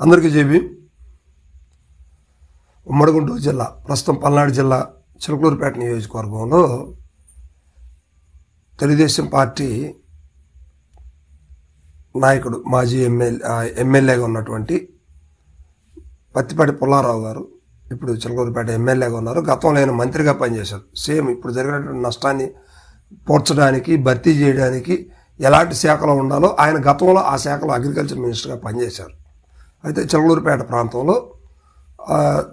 అందరికీ చెప్పి ఉమ్మడి గుంటూరు జిల్లా ప్రస్తుతం పల్నాడు జిల్లా చిలకలూరుపేట నియోజకవర్గంలో తెలుగుదేశం పార్టీ నాయకుడు మాజీ ఎమ్మెల్యే ఎమ్మెల్యేగా ఉన్నటువంటి పత్తిపాటి పుల్లారావు గారు ఇప్పుడు చిలకూరుపేట ఎమ్మెల్యేగా ఉన్నారు. గతంలో ఆయన మంత్రిగా పనిచేశారు. సేమ్ ఇప్పుడు జరిగినటువంటి నష్టాన్ని పోడ్చడానికి భర్తీ చేయడానికి ఎలాంటి శాఖలో ఉండాలో ఆయన గతంలో ఆ శాఖలో అగ్రికల్చర్ మినిస్టర్గా పనిచేశారు. అయితే చిలకలూరుపేట ప్రాంతంలో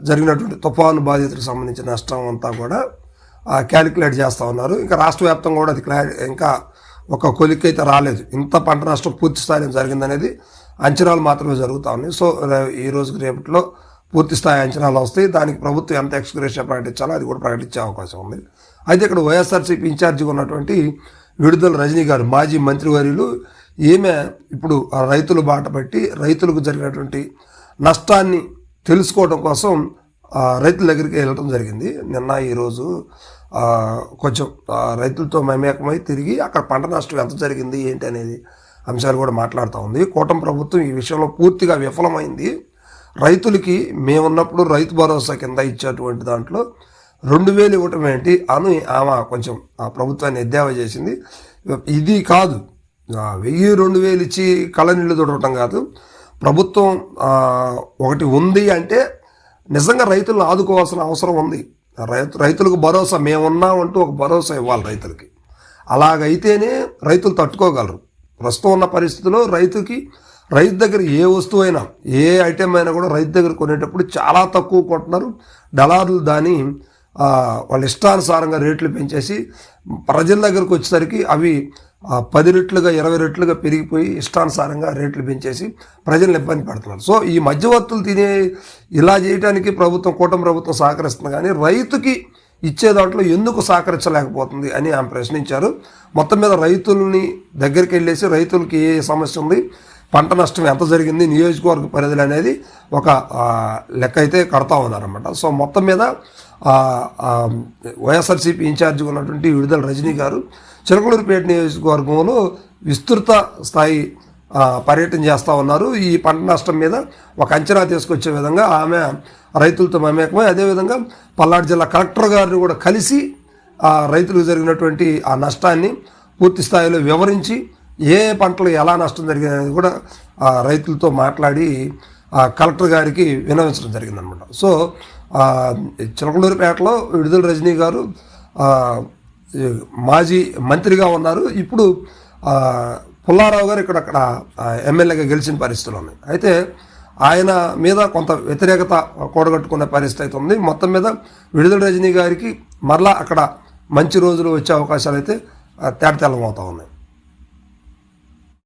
జరిగినటువంటి తుఫాను బాధితులకు సంబంధించిన నష్టం అంతా కూడా క్యాలిక్యులేట్ చేస్తూ ఉన్నారు. ఇంకా రాష్ట్ర వ్యాప్తంగా కూడా అది క్లారి ఇంకా ఒక కొలిక్ అయితే రాలేదు. ఇంత పంట నష్టం పూర్తి స్థాయిలో జరిగిందనేది అంచనాలు మాత్రమే జరుగుతూ ఉన్నాయి. సో ఈ రోజుకి రేపట్లో పూర్తి స్థాయి అంచనాలు వస్తాయి. దానికి ప్రభుత్వం ఎంత ఎక్స్గ్రేషన్ ప్రకటించాలో అది కూడా ప్రకటించే అవకాశం ఉంది. అయితే ఇక్కడ వైఎస్ఆర్సీపీ ఇన్ఛార్జిగా ఉన్నటువంటి విడుదల రజనీ గారు మాజీ మంత్రివర్యులు ఈమె ఇప్పుడు ఆ రైతుల బాట పట్టి రైతులకు జరిగినటువంటి నష్టాన్ని తెలుసుకోవడం కోసం రైతుల దగ్గరికి వెళ్ళడం జరిగింది. నిన్న ఈరోజు కొంచెం రైతులతో మమేకమై తిరిగి అక్కడ పంట నష్టం ఎంత జరిగింది ఏంటి అనేది అంశాలు కూడా మాట్లాడుతూ ఉంది. కూటమి ప్రభుత్వం ఈ విషయంలో పూర్తిగా విఫలమైంది. రైతులకి మేమున్నప్పుడు రైతు భరోసా కింద ఇచ్చేటువంటి దాంట్లో రెండు వేలు ఇవ్వటం ఏంటి అని ఆమె కొంచెం ఆ ప్రభుత్వాన్ని ఎద్దేవా చేసింది. ఇది కాదు వెయ్యి రెండు వేలు ఇచ్చి కళ్ళ నీళ్ళు తొడవటం కాదు. ప్రభుత్వం ఒకటి ఉంది అంటే నిజంగా రైతులను ఆదుకోవాల్సిన అవసరం ఉంది. రైతు రైతులకు భరోసా మేమున్నామంటూ ఒక భరోసా ఇవ్వాలి రైతులకి. అలాగైతేనే రైతులు తట్టుకోగలరు. ప్రస్తుతం ఉన్న పరిస్థితిలో రైతుకి రైతు దగ్గర ఏ వస్తువు అయినా ఏ ఐటెం అయినా కూడా రైతు దగ్గర కొనేటప్పుడు చాలా తక్కువ కొంటున్నారు దళారులు దాని వాళ్ళ ఇష్టానుసారంగా రేట్లు పెంచేసి ప్రజల దగ్గరకు వచ్చేసరికి అవి పది రెట్లుగా ఇరవై రెట్లుగా పెరిగిపోయి ఇష్టానుసారంగా రేట్లు పెంచేసి ప్రజలను ఇబ్బంది పెడుతున్నారు. సో ఈ మధ్యవర్తులు తినే ఇలా చేయడానికి ప్రభుత్వం కూటమి ప్రభుత్వం సహకరిస్తుంది కానీ రైతుకి ఇచ్చే దాంట్లో ఎందుకు సహకరించలేకపోతుంది అని ఆమె ప్రశ్నించారు. మొత్తం మీద రైతుల్ని దగ్గరికి వెళ్ళేసి రైతులకి ఏ సమస్య ఉంది పంట నష్టం ఎంత జరిగింది నియోజకవర్గ పరిధులు అనేది ఒక లెక్క అయితే కడతా ఉన్నారన్నమాట. సో మొత్తం మీద వైఎస్ఆర్సీపీ ఇన్ఛార్జిగా ఉన్నటువంటి విడుదల రజనీ గారు చిలకలూరుపేట నియోజకవర్గంలో విస్తృత స్థాయి పర్యటన చేస్తూ ఉన్నారు. ఈ పంట నష్టం మీద ఒక అంచనా తీసుకొచ్చే విధంగా ఆమె రైతులతో మమేకమై అదేవిధంగా పల్నాడు జిల్లా కలెక్టర్ గారిని కూడా కలిసి ఆ రైతులకు జరిగినటువంటి ఆ నష్టాన్ని పూర్తి స్థాయిలో వివరించి ఏ పంటలు ఎలా నష్టం జరిగింది కూడా ఆ రైతులతో మాట్లాడి ఆ కలెక్టర్ గారికి వినవించడం జరిగిందనమాట. సో చిలకలూరుపేటలో విడుదల రజనీ గారు మాజీ మంత్రిగా ఉన్నారు. ఇప్పుడు పుల్లారావు గారు ఇక్కడ అక్కడ ఎమ్మెల్యేగా గెలిచిన పరిస్థితులు ఉన్నాయి. అయితే ఆయన మీద కొంత వ్యతిరేకత కూడగట్టుకునే పరిస్థితి అయితే ఉంది. మొత్తం మీద విడుదల రజనీ గారికి మరలా అక్కడ మంచి రోజులు వచ్చే అవకాశాలు అయితే ఆ, అవుతా ఉన్నాయి.